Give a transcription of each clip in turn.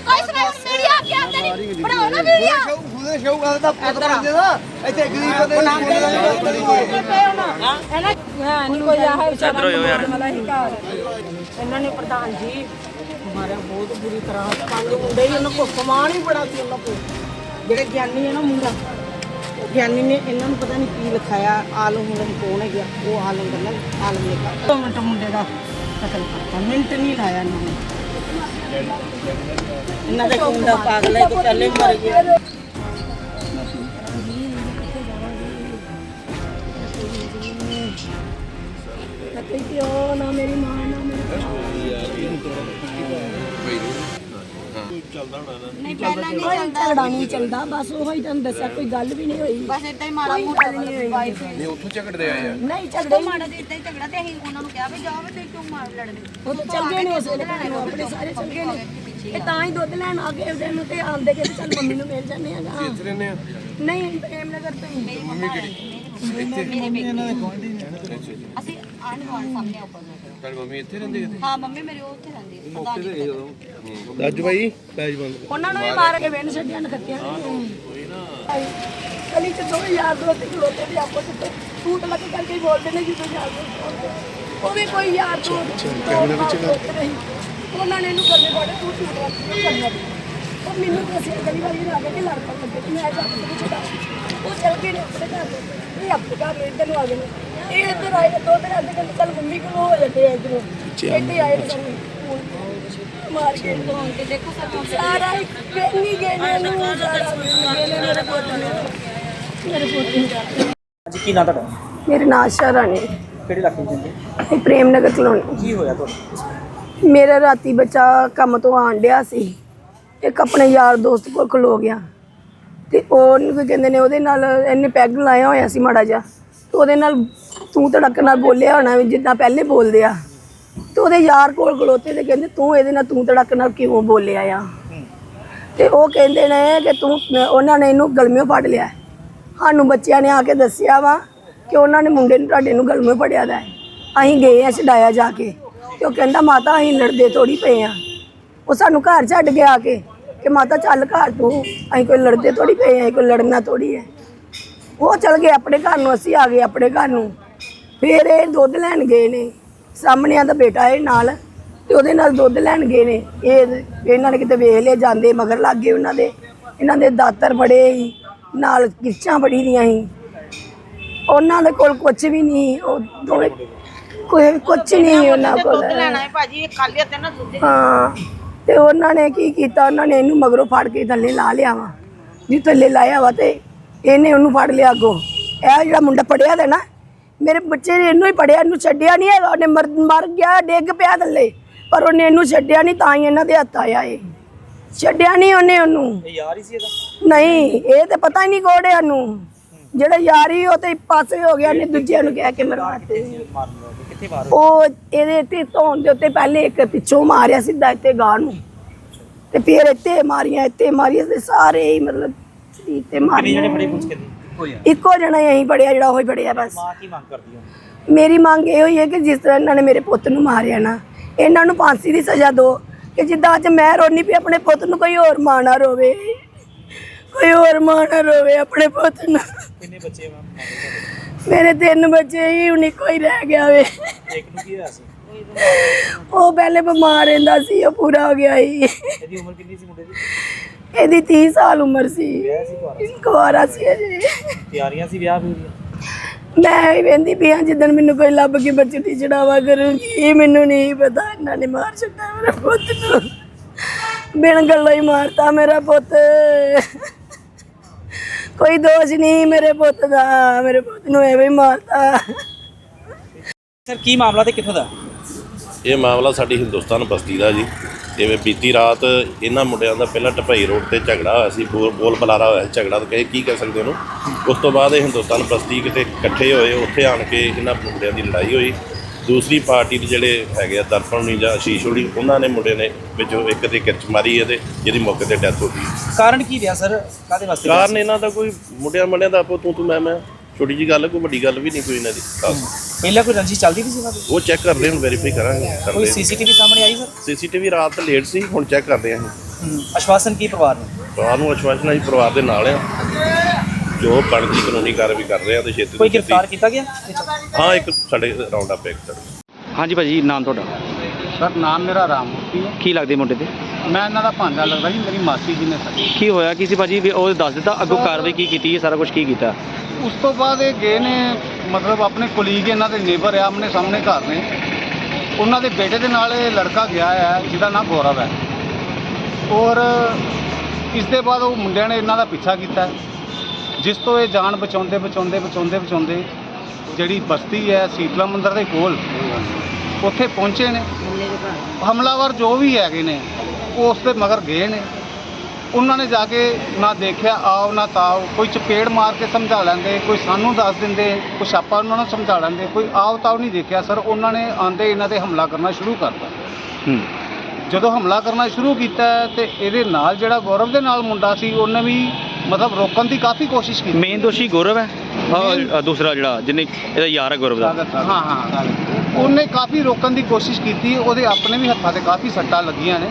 ਕੋਈ ਸੁਣਾਈ ਕੀ ਨਹੀਂ ਬਣਾਓ ਨਾ ਵੀਡੀਓ ਉਹਦੇ ਸ਼ੋਅ ਕਰਦਾ ਪੁੱਤ ਬੰਦੇ ਦਾ ਇੱਥੇ ਗਰੀਬ ਬੰਦੇ ਨੂੰ ਹੈ? ਨਹੀਂ ਕੋਈ ਆਹ ਵਿਚਾਰਾ ਵਾਲਾ ਹੀ ਘਰ। ਇਹਨਾਂ ਨੇ ਪ੍ਰਧਾਨ ਜੀ ਮਾਰਿਆ ਬਹੁਤ ਬੁਰੀ ਤਰ੍ਹਾਂ। ਪੰਜ ਮੁੰਡੇ ਹੀ ਉਹਨਾਂ ਕੋਲ ਸਮਾਨ ਹੀ ਬੜਾ ਸੀ ਉਹਨਾਂ ਕੋਲ। ਜਿਹੜੇ ਗਿਆਨੀ ਹੈ ਨਾ ਮੁੰਡਾ ਉਹ ਗਿਆਨੀ ਨੇ ਇਹਨਾਂ ਨੂੰ ਪਤਾ ਨਹੀਂ ਕੀ ਲਿਖਾਇਆ ਆਲਮ ਹੁਣ ਕੌਣ ਹੈਗਾ ਉਹ ਆਲਮ ਦਾ ਆਲਮ ਮਿੰਟ ਮੁੰਡੇ ਦਾ ਕਤਲ ਕਰਤਾ। ਮਿੰਟ ਨਹੀਂ ਲਾਇਆ ਇਹਨਾਂ ਨੇ। ਇਹਨਾਂ ਦੇ ਮੁੰਡਾ ਪਾਗਲ ਹੈ ਕਿ ਪਹਿਲੇ ਮਰ ਗਿਆ ਕੋਈ ਪਿਓ ਨਾ ਮੇਰੀ ਮਾਂ ਨਾ ਮੇਰੀ ਨਹੀਂ ਪਹਿਲਾਂ ਨਹੀਂ ਕੋਈ ਝਗੜਾ ਨਹੀਂ ਚੱਲਦਾ ਬਸ ਉਹ ਹੀ ਤੁਹਾਨੂੰ ਦੱਸਿਆ ਕੋਈ ਗੱਲ ਵੀ ਨਹੀਂ ਹੋਈ। ਬਸ ਏਦਾਂ ਹੀ ਮਾੜਾ ਮੋਟਾ ਵਾਈਫ ਨਹੀਂ ਉੱਥੋਂ ਝਗੜਦੇ ਆਏ ਆ। ਨਹੀਂ ਝਗੜੇ ਮਾੜਾ ਤੇ ਏਦਾਂ ਹੀ ਝਗੜਾ ਤੇ ਅਸੀਂ ਉਹਨਾਂ ਨੂੰ ਕਿਹਾ ਵੀ ਜਾਓ ਵੀ ਤੁਸੀਂ ਕਿਉਂ ਮਾਰ ਲੜਦੇ ਉਹ ਤਾਂ ਚੱਲ ਗਏ ਨੇ ਉਸ ਨੂੰ, ਆਪਣੇ ਸਾਰੇ ਚੱਲ ਗਏ ਨੇ। ਇਹ ਤਾਂ ਹੀ ਦੁੱਧ ਲੈਣ ਆ ਗਏ ਉਹਦੇ ਨੂੰ ਤੇ ਆਂਦੇ ਕਿ ਚੱਲ ਮੰਮੀ ਨੂੰ ਮਿਲ ਜਾਂਦੇ ਆ ਗਾ ਇੱਥੇ ਰਹਿੰਦੇ ਆ? ਨਹੀਂ ਪ੍ਰੇਮ ਨਗਰ ਤੋਂ ਹੀ। ਮੰਮੀ ਕਿਹੜੀ ਅਸੀਂ ਆਂਢ ਗੁਆਂਢ ਸਾਹਮਣੇ ਉੱਪਰ ਤੁਹਾਡੀ ਮੰਮੀ ਇੱਥੇ ਰਹਿੰਦੀ ਕਿਤੇ? ਹਾਂ ਮੰਮੀ ਮੇਰੀ ਉਹ ਉੱਥੇ ਰਹਿੰਦੀ ਹੈ ਪ੍ਰਧਾਨ ਜੀ ਰਾਜੂ ਭਾਈ ਪੈਜ ਬੰਦ ਉਹਨਾਂ ਨੂੰ ਵੀ ਮਾਰ ਕੇ ਵੇਣ ਛੱਡਿਆ ਨਖੱਤਿਆਂ ਨੇ। ਗਲੀ ਚ ਦੋ ਯਾਰ ਦੋਸਤ ਖਲੋਤੇ ਤੇ ਆਪੋ ਚ ਟੂਟ ਲੱਗ ਕਰਕੇ ਹੀ ਬੋਲਦੇ ਨੇ ਜਦੋਂ ਯਾਰ ਦੋਸਤ ਬੋਲਦੇ ਆ। ਉਹ ਵੀ ਕੋਈ ਯਾਰ ਦੋਸਤ ਕੈਮਰੇ ਵਿੱਚ ਨਹੀਂ। ਉਹਨਾਂ ਨੇ ਇਹਨੂੰ ਕਰਨੇ ਬੜੇ ਤੂੰ ਟੂਟ ਲੱਗ ਕੇ ਕਰਨਾ ਉਹ ਮੈਨੂੰ ਤਾਂ ਗਲੀ ਵਾਲੀ ਨੂੰ ਆ ਕੇ ਲੜ ਪਣ ਲੱਗੇ ਤੇ ਮੈਂ ਜਾ ਕੇ ਛੁਡਾ ਉਹ ਚਲ ਗਏ ਨੇ ਆਪਣੇ ਘਰ ਨੂੰ। ਇਹ ਆਪਣੇ ਘਰ ਨੂੰ ਇੱਧਰ ਨੂੰ ਆ ਗਏ ਨੇ। ਇਹ ਇੱਧਰ ਆਏ ਨੇ, ਦੋ ਦਿਨ ਆਂਦੇ ਕਹਿੰਦੇ ਚੱਲ ਮੰਮੀ ਕੋਲ ਹੋ ਜਾਂਦੇ ਆ ਇੱਧਰੋਂ। ਇੱਥੇ ਆਏ ਨੇ ਸਾਨੂੰ ਮਾਰ ਕੇ ਹੁਣ ਤੇ ਦੇਖੋ ਸਰ ਸਾਰਾ ਇੱਕ ਨਹੀਂ ਗਏ ਨੇ ਨੂੰ ਸਾਰਾ ਗਏ ਨੇ ਮੇਰੇ ਪੁੱਤ ਨੇ। ਮੇਰੇ ਪੁੱਤ ਨੂੰ ਅੱਜ ਕੀ ਨਾਂ ਤੁਹਾਡਾ? ਮੇਰੇ ਨਾਂ ਆਸ਼ਾ ਰਾਣੀ ਕਿਹੜੇ ਇਲਾਕੇ ਪ੍ਰੇਮ ਨਗਰ ਕਲੋਨੀ। ਕੀ ਹੋਇਆ ਤੁਹਾਨੂੰ ਮੇਰਾ ਰਾਤੀ ਬੱਚਾ ਕੰਮ ਤੋਂ ਆਣ ਡਿਆ ਸੀ। ਇੱਕ ਆਪਣੇ ਯਾਰ ਦੋਸਤ ਕੋਲ ਖਲੋ ਗਿਆ। ਤੇ ਉਹਨੂੰ ਕੀ ਕਹਿੰਦੇ ਨੇ, ਉਹਦੇ ਨਾਲ ਇਹਨੇ ਪੈਗ ਲਾਇਆ ਹੋਇਆ ਸੀ ਮਾੜਾ ਜਿਹਾ, ਤੇ ਉਹਦੇ ਨਾਲ ਤੂੰ ਧੜਕ ਨਾਲ ਬੋਲਿਆ ਹੋਣਾ ਵੀ ਜਿੱਦਾਂ ਪਹਿਲੇ ਬੋਲਦੇ ਆ। ਤੇ ਉਹਦੇ ਯਾਰ ਕੋਲ ਖਲੋਤੇ ਤੇ ਕਹਿੰਦੇ, ਤੂੰ ਇਹਦੇ ਨਾਲ ਤੂੰ ਧੜਕ ਨਾਲ ਕਿਉਂ ਬੋਲਿਆ ਆ? ਤੇ ਉਹ ਕਹਿੰਦੇ ਨੇ ਕਿ ਤੂੰ, ਉਹਨਾਂ ਨੇ ਇਹਨੂੰ ਗਲਮਿਓ ਫੜ ਲਿਆ। ਸਾਨੂੰ ਬੱਚਿਆਂ ਨੇ ਆ ਕੇ ਦੱਸਿਆ ਵਾ ਕਿ ਉਹਨਾਂ ਨੇ ਮੁੰਡੇ ਨੂੰ ਤੁਹਾਡੇ ਨੂੰ ਗਲਮਿਓ ਫੜਿਆ ਦਾ ਅਸੀਂ ਗਏ ਆ ਛਡਾਇਆ ਜਾ ਕੇ, ਤੇ ਉਹ ਕਹਿੰਦਾ, ਮਾਤਾ, ਅਸੀਂ ਲੜਦੇ ਥੋੜੀ ਪਏ ਆ। ਉਹ ਸਾਨੂੰ ਘਰ ਛੱਡ ਕੇ ਆ ਕੇ ਕਿ ਮਾਤਾ ਚੱਲ ਘਰ ਤੂੰ ਅਸੀਂ ਕੋਈ ਲੜਦੇ ਥੋੜੀ ਪਏ ਆ ਕੋਈ ਲੜਨਾ ਥੋੜੀ ਹੈ। ਉਹ ਚਲ ਗਏ ਆਪਣੇ ਘਰ ਨੂੰ ਅਸੀਂ ਆ ਗਏ ਆਪਣੇ ਘਰ ਨੂੰ। ਫਿਰ ਇਹ ਦੁੱਧ ਲੈਣ ਗਏ ਨੇ। ਸਾਹਮਣਿਆਂ ਦਾ ਬੇਟਾ ਇਹ ਨਾਲ ਤੇ ਉਹਦੇ ਨਾਲ ਦੁੱਧ ਲੈਣ ਗਏ ਨੇ। ਇਹ ਇਹਨਾਂ ਨੇ ਕਿਤੇ ਵੇਖ ਲਏ ਜਾਂਦੇ ਮਗਰ ਲੱਗ ਗਏ ਉਹਨਾਂ ਦੇ। ਇਹਨਾਂ ਦੇ ਦਾਤਰ ਬੜੇ ਸੀ ਨਾਲ ਕਿਰਚਾਂ ਬੜੀ ਦੀਆਂ ਸੀ। ਉਹਨਾਂ ਦੇ ਕੋਲ ਕੁਝ ਵੀ ਨਹੀਂ ਉਹ ਦੋਵੇਂ ਕੋਈ ਕੁਝ ਨਹੀਂ ਉਹਨਾਂ ਕੋਲ। ਲੈਣਾ ਹੈ ਭਾਜੀ ਖਾਲੀ ਤੇ ਨਾ ਦੁੱਧ। ਹਾਂ। ਤੇ ਉਹਨਾਂ ਨੇ ਕੀ ਕੀਤਾ? ਉਹਨਾਂ ਨੇ ਇਹਨੂੰ ਮਗਰੋਂ ਫੜ ਕੇ ਥੱਲੇ ਲਾ ਲਿਆ ਵਾ। ਜੀ ਥੱਲੇ ਲਾਇਆ ਵਾ ਤੇ ਇਹਨੇ ਉਹਨੂੰ ਫੜ ਲਿਆ ਅੱਗੋਂ। ਇਹ ਜਿਹੜਾ ਮੁੰਡਾ ਪੜਿਆ ਦਾ ਨਾ ਮੇਰੇ ਬੱਚੇ ਨੇ ਇਹਨੂੰ ਹੀ ਪੜਿਆ ਇਹਨੂੰ ਛੱਡਿਆ ਨਹੀਂ ਹੈਗਾ। ਉਹਨੇ ਮਰ ਮਰ ਗਿਆ ਡਿੱਗ ਪਿਆ ਥੱਲੇ। ਪਰ ਉਹਨੇ ਇਹਨੂੰ ਛੱਡਿਆ ਨਹੀਂ ਤਾਂ ਹੀ ਇਹਨਾਂ ਦੇ ਹੱਥ ਆਇਆ ਇਹ। ਛੱਡਿਆ ਨਹੀਂ ਉਹਨੇ ਉਹਨੂੰ। ਇਹ ਯਾਰ ਹੀ ਸੀ ਇਹਦਾ? ਨਹੀਂ ਇਹ ਤੇ ਪਤਾ ਹੀ ਨਹੀਂ ਕੋੜਿਆ ਨੂੰ ਜਿਹੜਾ ਯਾਰੀ ਉਹ ਤੇ ਪਾਸੇ ਹੋ ਗਿਆ ਨੇ ਦੂਜਿਆਂ ਨੂੰ ਕਹਿ ਕੇ ਮਰਵਾਤੇ ਮਾਰਨ ਉਹ ਇਹਦੇ ਤੇ ਧੌਣ ਦੇ ਉੱਤੇ ਪਹਿਲੇ ਇੱਕ ਪਿੱਛੋਂ ਮਾਰਿਆ ਸਿੱਧਾ ਇੱਥੇ ਗਾਂ ਨੂੰ। ਤੇ ਫਿਰ ਇੱਥੇ ਮਾਰੀਆਂ ਇੱਥੇ ਮਾਰੀਆਂ ਤੇ ਸਾਰੇ ਹੀ ਮਤਲਬ ਸਰੀਰ ਤੇ ਕਿੰਨੇ ਜਣੇ ਮਾਰੀਆਂ ਫੜੇ ਪੁੱਛ ਕੇ ਹੋਇਆ ਇੱਕੋ ਜਣਾ ਹੀ ਅਸੀਂ ਪੜਿਆ ਜਿਹੜਾ ਉਹ ਹੀ ਪੜਿਆ ਬਸ। ਮਾਂ ਕੀ ਮੰਗ ਕਰਦੀ ਹੋ? ਮੇਰੀ ਮੰਗ ਇਹ ਹੋਈ ਹੈ ਕਿ ਜਿਸ ਤਰ੍ਹਾਂ ਇਹਨਾਂ ਨੇ ਮੇਰੇ ਪੁੱਤ ਨੂੰ ਮਾਰਿਆ ਨਾ ਇਹਨਾਂ ਨੂੰ ਫਾਂਸੀ ਦੀ ਸਜ਼ਾ ਦਿਓ। ਕਿ ਜਿੱਦਾਂ ਅੱਜ ਮੈਂ ਰੋਣੀ ਪਈ ਆਪਣੇ ਪੁੱਤ ਨੂੰ ਕੋਈ ਹੋਰ ਮਾਂ ਨਾ ਰੋਵੇ। ਕੋਈ ਹੋਰ ਮਾਂ ਨਾ ਰੋਵੇ ਆਪਣੇ ਪੁੱਤ ਨੂੰ। ਕਿੰਨੇ ਬੱਚੇ ਮਾਂ ਮੇਰੇ ਤਿੰਨ ਬੱਚੇ ਹੀ ਹੁਣ ਇੱਕੋ ਹੀ ਰਹਿ ਗਿਆ ਵੇ। ਇੱਕ ਨੂੰ ਕੀ ਹੋਇਆ ਸੀ? ਉਹ ਪਹਿਲੇ ਬਿਮਾਰ ਰਹਿੰਦਾ ਸੀ ਉਹ ਪੂਰਾ ਹੋ ਗਿਆ ਸੀ। ਇਹਦੀ ਉਮਰ ਕਿੰਨੀ ਸੀ ਮੁੰਡੇ ਦੀ? ਇਹਦੀ 30 ਸਾਲ ਉਮਰ ਸੀ। ਵਿਆਹ ਸੀ ਕੁਆਰਾ ਕੁਆਰਾ ਸੀ ਅਜੇ ਤਿਆਰੀਆਂ ਸੀ ਵਿਆਹ ਵੀ ਦੀਆਂ? ਮੈਂ ਹੀ ਵੇਂਦੀ ਹਾਂ ਜਿੱਦਣ ਮੈਨੂੰ ਕੋਈ ਲੱਭ ਕੇ ਬੱਚੇ ਦੀ ਚੜਾਵਾ ਕਰੂੰਗੀ ਇਹ ਮੈਨੂੰ ਨਹੀਂ ਪਤਾ ਇਹਨਾਂ ਨੇ ਮਾਰ ਛੱਡਿਆ ਮੇਰੇ ਪੁੱਤ ਨੂੰ। ਬਿਨ ਗੱਲੋਂ ਹੀ ਮਾਰਤਾ ਮੇਰਾ ਪੁੱਤ। ਕੋਈ ਦੋਸ਼ ਨਹੀਂ ਮੇਰੇ ਪੁੱਤ ਦਾ ਮੇਰੇ ਪੁੱਤ ਨੂੰ ਐਵੇਂ ਹੀ ਮਾਰਤਾ। ਸਰ ਕੀ ਮਾਮਲਾ ਤੇ ਕਿੱਥੋਂ ਦਾ? ਇਹ ਮਾਮਲਾ ਸਾਡੀ ਹਿੰਦੁਸਤਾਨ ਬਸਤੀ ਦਾ ਜੀ। ਜਿਵੇਂ ਬੀਤੀ ਰਾਤ ਇਹਨਾਂ ਮੁੰਡਿਆਂ ਦਾ ਪਹਿਲਾਂ ਟਪਾਈ ਰੋਡ ਤੇ ਝਗੜਾ ਹੋਇਆ ਸੀ ਬੋਲ ਬੋਲ ਬੁਲਾਰਾ ਹੋਇਆ ਸੀ ਝਗੜਾ ਤਾਂ ਕਹੇ ਕੀ ਕਹਿ ਸਕਦੇ ਉਹਨੂੰ। ਉਸ ਤੋਂ ਬਾਅਦ ਇਹ ਹਿੰਦੁਸਤਾਨ ਬਸਤੀ ਕਿਤੇ ਇਕੱਠੇ ਹੋਏ ਉੱਥੇ ਆਣ ਕੇ ਇਹਨਾਂ ਮੁੰਡਿਆਂ ਦੀ ਲੜਾਈ ਹੋਈ। ਦੂਸਰੀ ਪਾਰਟੀ ਦੇ ਜਿਹੜੇ ਹੈਗੇ ਆ ਦਰਪਣ ਨਹੀਂ ਜਾਂ ਆਸ਼ੀਸ਼ ਹੋਣੀ ਉਹਨਾਂ ਨੇ ਮੁੰਡੇ ਨੇ ਵਿੱਚੋਂ ਇੱਕ ਦੇ ਕਿਰਚ ਮਾਰੀ ਇਹਦੇ ਜਿਹਦੀ ਮੌਕੇ ਤੇ ਡੈਥ ਹੋ ਗਈ। ਕਾਰਨ ਕੀ ਰਿਹਾ ਸਰ? ਕਾਦੇ ਵਾਸਤੇ ਰਿਹਾ ਕਾਰਨ ਇਹਨਾਂ ਦਾ ਕੋਈ ਮੁੰਡਿਆਂ ਮੁੰਡਿਆਂ ਦਾ ਆਪੋ ਤੂੰ ਤੂੰ ਮੈਂ ਮੈਂ ਛੋਟੀ ਜੀ ਗੱਲ ਹੈ, ਕੋਈ ਵੱਡੀ ਗੱਲ ਵੀ ਨਹੀਂ ਕੋਈ ਇਹਨਾਂ ਦੀ ਖਾਸ। ਸੀ? ਪਹਿਲਾਂ ਕੋਈ ਰੰਜਿਸ਼ ਚੱਲਦੀ ਵੀ ਸੀ ਦੀ ਉਹ ਚੈੱਕ ਕਰਦੇ ਹੁਣ ਵੈਰੀਫਾਈ ਕਰਾਂਗੇ ਕੋਈ ਕਰਦੇ ਸੀਸੀਟੀਵੀ ਸਾਹਮਣੇ ਆਈ ਸਰ? ਸੀਸੀਟੀਵੀ ਰਾਤ ਲੇਟ ਸੀ ਹੁਣ ਚੈੱਕ ਕਰਦੇ ਆਂ ਅਸੀਂ। ਆਸ਼ਵਾਸਨ ਕੀ ਪਰਿਵਾਰ ਨੂੰ? ਪਰਿਵਾਰ ਨੂੰ ਆਸ਼ਵਾਸਨ ਹੈ ਜੀ ਪਰਿਵਾਰ ਦੇ ਨਾਲ ਆ। ਜੋ ਬਣਦੀ ਕਾਨੂੰਨੀ ਕਾਰਵਾਈ ਕਰ ਰਹੇ ਆ ਤੇ ਛੇਤੀ ਤੋਂ ਕੋਈ ਛੇਤੀ- ਗ੍ਰਿਫਤਾਰ ਕੀਤਾ ਗਿਆ? ਹਾਂ ਇੱਕ ਸਾਡੇ ਰਾਉਂਡ ਅਪ ਇੱਕ ਹਾਂਜੀ ਭਾਜੀ ਨਾਮ ਤੁਹਾਡਾ? ਸਰ ਨਾਮ ਮੇਰਾ ਰਾਮਮੂਰਤੀ ਹੈ। ਕੀ ਲੱਗਦੇ ਮੁੰਡੇ ਤੇ ਮੈਂ ਇਹਨਾਂ ਦਾ ਭਾਂਜਾ ਲੱਗਦਾ ਜੀ ਮੇਰੀ ਮਾਸੀ ਜੀ ਨੇ ਸਾਡੀ ਕੀ ਹੋਇਆ ਕੀ ਸੀ ਭਾਜੀ? ਵੀ ਉਹ ਦੱਸ ਦਿੱਤਾ ਅੱਗੋਂ ਕਾਰਵਾਈ ਕੀ ਕੀਤੀ ਹੈ ਸਾਰਾ ਕੁਝ ਕੀ ਕੀਤਾ? ਉਸ ਤੋਂ ਬਾਅਦ ਇਹ ਗਏ ਨੇ ਮਤਲਬ ਆਪਣੇ ਕੁਲੀਗ ਇਹਨਾਂ ਦੇ ਨੇਬਰ ਆ ਆਪਣੇ ਸਾਹਮਣੇ ਘਰ ਨੇ। ਉਹਨਾਂ ਦੇ ਬੇਟੇ ਦੇ ਨਾਲ ਇਹ ਲੜਕਾ ਗਿਆ ਹੈ ਜਿਹਦਾ ਨਾਮ ਗੌਰਵ ਹੈ। ਔਰ ਇਸ ਦੇ ਬਾਅਦ ਉਹ ਮੁੰਡਿਆਂ ਨੇ ਇਹਨਾਂ ਦਾ ਪਿੱਛਾ ਕੀਤਾ। ਹੈ, ਜਿਸ ਤੋਂ ਇਹ ਜਾਨ ਬਚਾਉਂਦੇ ਬਚਾਉਂਦੇ ਬਚਾਉਂਦੇ ਬਚਾਉਂਦੇ ਜਿਹੜੀ ਬਸਤੀ ਹੈ ਸੀਤਲਾ ਮੰਦਿਰ ਦੇ ਕੋਲ ਉੱਥੇ ਪਹੁੰਚੇ ਨੇ। ਹਮਲਾਵਰ ਜੋ ਵੀ ਹੈਗੇ ਨੇ ਉਹ ਉਸ ਦੇ ਮਗਰ ਗਏ ਨੇ। ਉਹਨਾਂ ਨੇ ਜਾ ਕੇ ਨਾ ਦੇਖਿਆ ਆਓ ਨਾ ਤਾਓ ਕੋਈ ਚਪੇੜ ਮਾਰ ਕੇ ਸਮਝਾ ਲੈਂਦੇ ਕੋਈ ਸਾਨੂੰ ਦੱਸ ਦਿੰਦੇ ਕੁਛ ਆਪਾਂ ਉਹਨਾਂ ਨੂੰ ਸਮਝਾ ਲੈਂਦੇ ਕੋਈ ਆਓ ਤਾਓ ਨਹੀਂ ਦੇਖਿਆ। ਸਰ ਉਹਨਾਂ ਨੇ ਆਂਦੇ ਇਹਨਾਂ ਤੇ ਹਮਲਾ ਕਰਨਾ ਸ਼ੁਰੂ ਕਰਤਾ ਜਦੋਂ ਹਮਲਾ ਕਰਨਾ ਸ਼ੁਰੂ ਕੀਤਾ ਤੇ ਇਹਦੇ ਨਾਲ ਜਿਹੜਾ ਗੌਰਵ ਦੇ ਨਾਲ ਮੁੰਡਾ ਸੀ ਉਹਨੇ ਵੀ ਮਤਲਬ ਰੋਕਣ ਦੀ ਕਾਫੀ ਕੋਸ਼ਿਸ਼ ਕੀਤੀ। ਮੇਨ ਦੋਸ਼ੀ ਗੌਰਵ ਹੈ ਆਹ ਦੂਸਰਾ ਜਿਹੜਾ ਜਿਹਨੇ ਇਹਦਾ ਯਾਰ ਹੈ ਗੌਰਵ ਦਾ। ਹਾਂ ਹਾਂ ਉਹਨੇ ਕਾਫੀ ਰੋਕਣ ਦੀ ਕੋਸ਼ਿਸ਼ ਕੀਤੀ ਉਹਦੇ ਆਪਣੇ ਵੀ ਹੱਥਾਂ ਤੇ ਕਾਫੀ ਸੱਟਾਂ ਲੱਗੀਆਂ ਨੇ।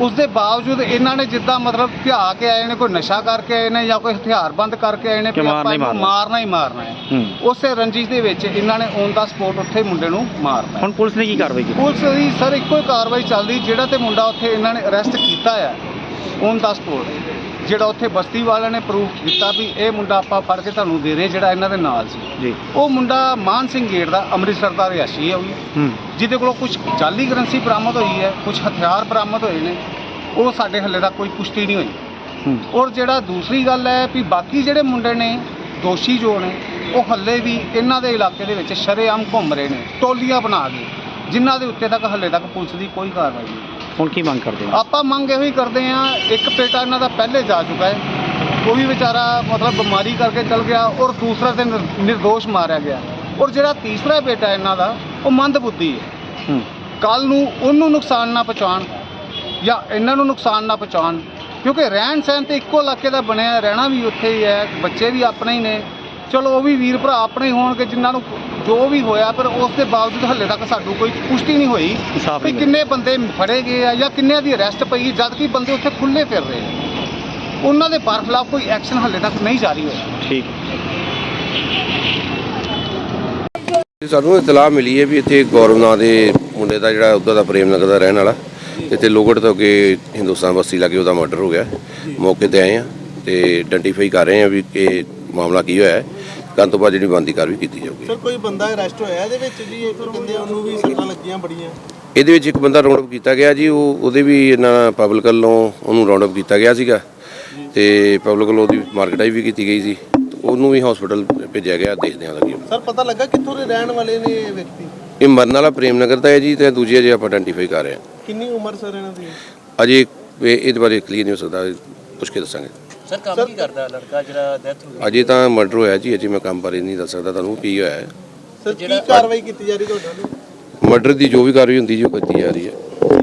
ਉਸ ਦੇ ਬਾਵਜੂਦ ਇਹਨਾਂ ਨੇ ਜਿੱਦਾਂ ਮਤਲਬ ਧਿਆ ਕੇ ਆਏ ਨੇ ਕੋਈ ਨਸ਼ਾ ਕਰਕੇ ਆਏ ਨੇ ਜਾਂ ਕੋਈ ਹਥਿਆਰਬੰਦ ਕਰਕੇ ਆਏ ਨੇ ਕਿ ਵੀ ਮਾਰਨਾ ਆਪਾਂ ਹੀ ਇਹਨੂੰ ਮਾਰਨਾ। ਮਾਰਨਾ ਹੀ ਮਾਰਨਾ ਹੈ। ਹੂੰ। ਉਸੇ ਰੰਜਿਸ਼ ਦੇ ਵਿੱਚ ਇਹਨਾਂ ਨੇ ਔਨ ਦਾ ਸਪੋਰਟ ਉੱਥੇ ਮੁੰਡੇ ਨੂੰ ਮਾਰਤਾ ਹੁਣ ਪੁਲਿਸ ਨੇ ਕੀ ਕਾਰਵਾਈ ਕੀਤੀ? ਪੁਲਿਸ ਦੀ ਸਰ ਇੱਕੋ ਹੀ ਕਾਰਵਾਈ ਚੱਲਦੀ ਜਿਹੜਾ ਤੇ ਮੁੰਡਾ ਉੱਥੇ ਇਹਨਾਂ ਨੇ ਅਰੈਸਟ ਕੀਤਾ ਹੈ ਔਨ ਦਾ ਸਪੋਰਟ। ਜਿਹੜਾ ਉੱਥੇ ਬਸਤੀ ਵਾਲਿਆਂ ਨੇ ਪ੍ਰੂਫ ਕੀਤਾ ਵੀ ਇਹ ਮੁੰਡਾ ਆਪਾਂ ਫੜ ਕੇ ਤੁਹਾਨੂੰ ਦੇ ਰਹੇ ਜਿਹੜਾ ਇਹਨਾਂ ਦੇ ਨਾਲ ਸੀ। ਜੀ। ਉਹ ਮੁੰਡਾ ਮਾਨ ਸਿੰਘ ਗੇਟ ਦਾ ਅੰਮ੍ਰਿਤਸਰ ਦਾ ਰਿਹਾਸ਼ੀ ਹੈ ਉਹ ਵੀ। ਜਿਹਦੇ ਕੋਲੋਂ ਕੁਝ ਜਾਲੀ ਕਰੰਸੀ ਬਰਾਮਦ ਹੋਈ ਹੈ ਕੁਝ ਹਥਿਆਰ ਬਰਾਮਦ ਹੋਏ ਨੇ ਉਹ ਸਾਡੇ ਹੱਲੇ ਤੱਕ ਕੋਈ ਪੁਸ਼ਟੀ ਨਹੀਂ ਹੋਈ। ਔਰ ਜਿਹੜਾ ਦੂਸਰੀ ਗੱਲ ਹੈ ਵੀ ਬਾਕੀ ਜਿਹੜੇ ਮੁੰਡੇ ਨੇ ਦੋਸ਼ੀ ਜੋ ਨੇ ਉਹ ਹੱਲੇ ਵੀ ਇਹਨਾਂ ਦੇ ਇਲਾਕੇ ਦੇ ਵਿੱਚ ਸ਼ਰੇਆਮ ਘੁੰਮ ਰਹੇ ਨੇ ਟੋਲੀਆਂ ਬਣਾ ਕੇ ਜਿਨ੍ਹਾਂ ਦੇ ਉੱਤੇ ਤੱਕ ਹੱਲੇ ਤੱਕ ਪੁਲਿਸ ਦੀ ਕੋਈ ਕਾਰਵਾਈ ਨਹੀਂ ਹੁਣ ਕੀ ਮੰਗ ਕਰਦੇ ਹੋ? ਆਪਾਂ ਮੰਗ ਇਹੋ ਹੀ ਕਰਦੇ ਆ ਇੱਕ ਬੇਟਾ ਇਹਨਾਂ ਦਾ ਪਹਿਲੇ ਜਾ ਚੁੱਕਾ ਹੈ। ਉਹ ਵੀ ਵਿਚਾਰਾ ਮਤਲਬ ਬਿਮਾਰੀ ਕਰਕੇ ਚਲ ਗਿਆ ਔਰ ਦੂਸਰਾ ਤੇ ਨਿਰ- ਨਿਰਦੋਸ਼ ਮਾਰਿਆ ਗਿਆ। ਔਰ ਜਿਹੜਾ ਤੀਸਰਾ ਬੇਟਾ ਇਹਨਾਂ ਦਾ ਉਹ ਮੰਦ ਬੁੱਧੀ ਹੈ। ਹੂੰ। ਕੱਲ ਨੂੰ ਉਹਨੂੰ ਨੁਕਸਾਨ ਨਾ ਪਹੁੰਚਾਉਣ ਜਾਂ ਇਹਨਾਂ ਨੂੰ ਨੁਕਸਾਨ ਨਾ ਪਹੁੰਚਾਉਣ ਕਿਉਂਕਿ ਰਹਿਣ ਸਹਿਣ ਤੇ ਇੱਕੋ ਇਲਾਕੇ ਦਾ ਬਣਿਆ ਰਹਿਣਾ ਵੀ ਉੱਥੇ ਹੀ ਹੈ ਬੱਚੇ ਵੀ ਆਪਣੇ ਹੀ ਨੇ। ਚਲੋ ਉਹ ਵੀ ਵੀਰ ਭਰਾ ਆਪਣੇ ਹੋਣਗੇ ਜਿਨ੍ਹਾਂ ਨੂੰ ਜੋ ਵੀ ਹੋਇਆ ਪਰ ਉਸ ਦੇ ਬਾਵਜੂਦ ਹੱਲੇ ਤੱਕ ਸਾਨੂੰ ਕੋਈ ਪੁਸ਼ਟੀ ਨਹੀਂ ਹੋਈ ਇਨਸਾਫ਼ ਵੀ ਨਹੀਂ ਕਿੰਨੇ ਬੰਦੇ ਫੜੇ ਗਏ ਆ ਜਾਂ ਕਿੰਨਿਆਂ ਦੀ ਅਰੈਸਟ ਪਈ ਜਦ ਕਿ ਬੰਦੇ ਉੱਥੇ ਖੁੱਲੇ ਫਿਰ ਰਹੇ ਆ ਉਹਨਾਂ ਦੇ ਖਿਲਾਫ ਕੋਈ ਐਕਸ਼ਨ ਹੱਲੇ ਤੱਕ ਨਹੀਂ ਜਾਰੀ ਹੋਇਆ। ਠੀਕ। ਸਾਨੂੰ ਇਤਲਾਹ ਮਿਲੀ ਹੈ ਵੀ ਇੱਥੇ ਗੌਰਵ ਨਾਂ ਦੇ ਮੁੰਡੇ ਦਾ ਜਿਹੜਾ ਉੱਦਾਂ ਦਾ ਪ੍ਰੇਮ ਨਗਰ ਦਾ ਰਹਿਣ ਵਾਲਾ ਇੱਥੇ ਲੋਗੜ ਤੋਂ ਅੱਗੇ ਹਿੰਦੁਸਤਾਨ ਬਸਤੀ ਲਾਗੇ ਉਹਦਾ ਮਰਡਰ ਹੋ ਗਿਆ। ਮੌਕੇ ਤੇ ਆਏ ਆ ਤੇ ਆਇਡੈਂਟੀਫਾਈ ਕਰ ਰਹੇ ਆ ਵੀ ਇਹ ਮਾਮਲਾ ਕੀ ਹੋਇਆ ਹੈ। ਕੰਨ ਤੋਂ ਬਾਅਦ ਜਿਹੜੀ ਬੰਦੀ ਕਾਰਵਾਈ ਕੀਤੀ ਜਾਊਗੀ। ਸਰ ਕੋਈ ਬੰਦਾ ਅਰੈਸਟ ਹੋਇਆ ਇਹਦੇ ਵਿੱਚ ਜੀ? ਇੱਕ ਕਹਿੰਦੇ ਉਹਨੂੰ ਵੀ ਸੱਟਾਂ ਲੱਗੀਆਂ ਬੜੀਆਂ। ਇਹਦੇ ਵਿੱਚ ਇੱਕ ਬੰਦਾ ਰਾਉਂਡ ਅਪ ਕੀਤਾ ਗਿਆ ਜੀ ਉਹ ਉਹਦੇ ਵੀ ਇਹਨਾਂ ਪਬਲਿਕ ਵੱਲੋਂ ਉਹਨੂੰ ਰਾਉਂਡ ਅਪ ਕੀਤਾ ਗਿਆ ਸੀਗਾ। ਤੇ ਪਬਲਿਕ ਵੱਲੋਂ ਉਹਦੀ ਮਾਰਕਟਾਈ ਵੀ ਕੀਤੀ ਗਈ ਸੀ। ਉਹਨੂੰ ਵੀ ਹਸਪੀਟਲ ਭੇਜਿਆ ਗਿਆ ਦੇਖਦੇ ਹਾਂ ਲੱਗੀ। ਸਰ ਪਤਾ ਲੱਗਾ ਕਿੱਥੋਂ ਦੇ ਰਹਿਣ ਵਾਲੇ ਨੇ ਇਹ ਵਿਅਕਤੀ? ਇਹ ਮਰਨ ਵਾਲਾ ਪ੍ਰੇਮ ਨਗਰ ਦਾ ਹੈ ਜੀ ਤੇ ਦੂਜੀ ਅਜੇ ਆਪਾਂ ਆਇਡੈਂਟੀਫਾਈ ਕਰ ਰਹੇ ਹਾਂ। ਕਿੰਨੀ ਉਮਰ ਸਰ ਇਹਨਾਂ ਦੀ? ਅਜੇ ਇਹ- ਇਹਦੇ ਬਾਰੇ ਕਲੀਅਰ ਨਹੀਂ ਹੋ ਸਕਦਾ ਪੁੱਛ ਕੇ ਦੱਸਾਂਗੇ। ਸਰ ਕੰਮ ਕੀ ਕਰਦਾ ਲੜਕਾ ਜਿਹੜਾ ਡੈਥ ਹੋ ਅਜੇ ਤਾਂ ਮਰਡਰ ਹੋਇਆ ਜੀ ਅਜੇ ਮੈਂ ਕੰਮ ਬਾਰੇ ਨਹੀਂ ਦੱਸ ਸਕਦਾ ਤੁਹਾਨੂੰ ਕੀ ਹੋਇਆ ਹੈ? ਸਰ ਕੀ ਕਾਰਵਾਈ ਕੀਤੀ ਜਾ ਰਹੀ ਤੁਹਾਡੇ ਵੱਲੋਂ? ਮਰਡਰ ਦੀ ਜੋ ਵੀ ਕਾਰਵਾਈ ਹੁੰਦੀ ਜੀ ਉਹ ਕੀਤੀ ਜਾ ਰਹੀ ਹੈ।